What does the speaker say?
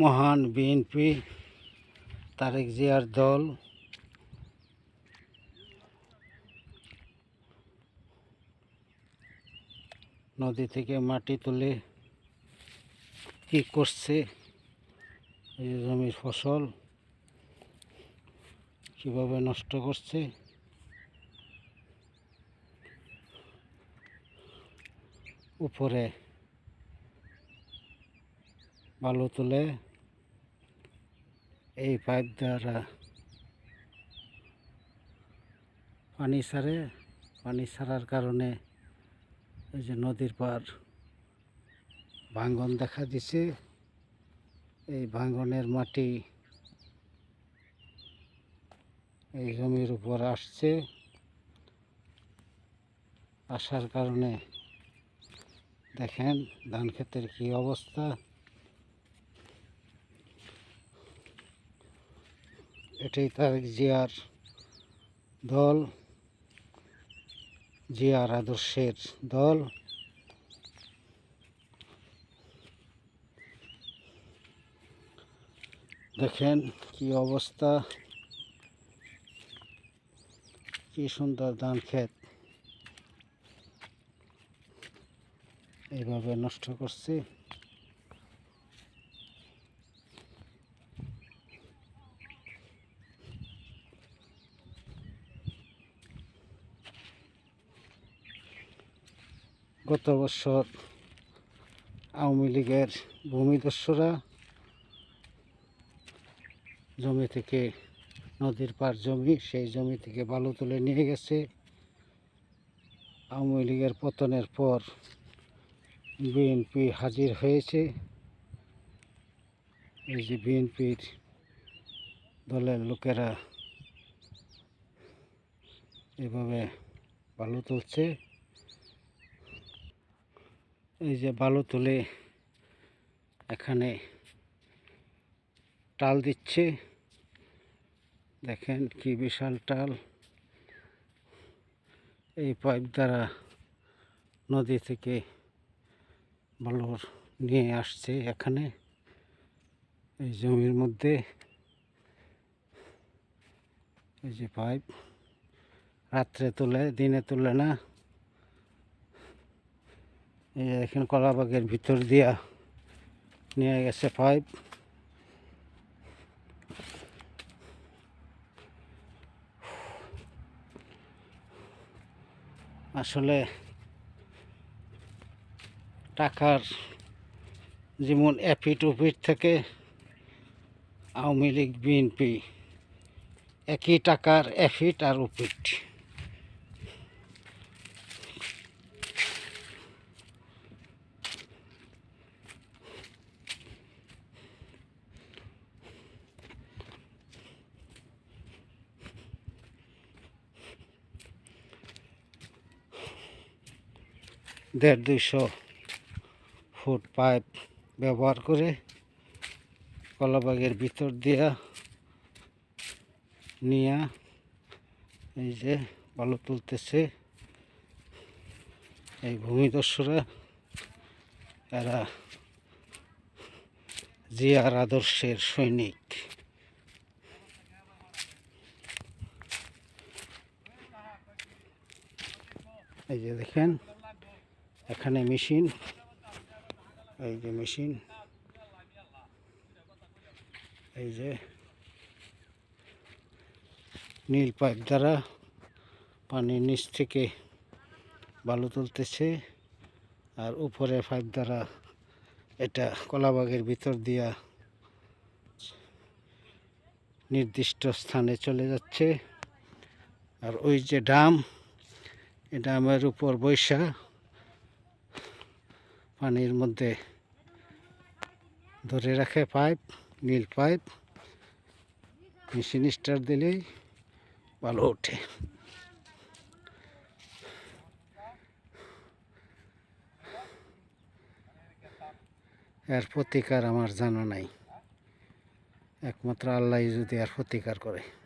মহান বিএনপি, তারেক জিয়ার দল। নদী থেকে মাটি তুলে কি করছে? এই জমির ফসল কীভাবে নষ্ট করছে? উপরে বালু তুলে। এই পাইপ দ্বারা পানি ছাড়ে পানি ছাড়ার কারণে ওই যে নদীর পার ভাঙ্গন দেখা দিছে। এই ভাঙ্গনের মাটি এই জমির উপর আসছে। আসার কারণে দেখেন ধান ক্ষেতের কী অবস্থা। এটাই তার জিয়ার দল, জিয়ার আদর্শের দল। দেখেন কি অবস্থা, কি সুন্দর ধান ক্ষেত। এইভাবে নষ্ট করছে। গত বছর আওয়ামী লীগের ভূমিদস্যুরা জমি থেকে নদীর পার জমি, সেই জমি থেকে বালু তুলে নিয়ে গেছে। আওয়ামী লীগের পতনের পর বিএনপি হাজির হয়েছে। এই যে বিএনপির দলের লোকেরা এভাবে বালু তুলছে। এই যে বালু তুলে এখানে টাল দিচ্ছে। দেখেন কি বিশাল টাল। এই পাইপ দ্বারা নদী থেকে বালুর নিয়ে আসছে এখানে। এই জমির মধ্যে এই যে পাইপ। রাত্রে তুলে, দিনে তুলে না। দেখেন কলাবাগের ভিতর দিয়া নিয়ে গেছে পাইপ। আসলে টাকার যেমন এফিট উফিট থেকে আওয়ামী লীগ, বিএনপি একই টাকার এফিট আর উপিট দেড় দুইশো ফুট পাইপ ব্যবহার করে কলাবাগের ভিতর দিয়া নিয়া এই যে বালু তুলতেছে। এই ভূমিদস্যুরা এরা জিয়ার আদর্শের সৈনিক। এই যে দেখেন এখানে মেশিন, এই যে মেশিন, এই যে নীল পাইপ দ্বারা পানির নিচ থেকে বালু তুলতেছে আর উপরে পাইপ দ্বারা এটা কলাবাগের ভিতর দিয়া নির্দিষ্ট স্থানে চলে যাচ্ছে। আর ওই যে ডাম এই ডামের উপর বৈশা পানির মধ্যে ধরে রাখে পাইপ, নীল পাইপ। মেশিন স্টার দিলেই ভালো ওঠে। এর প্রতিকার আমার জানা নাই। একমাত্র আল্লাহ যদি আর প্রতিকার করে।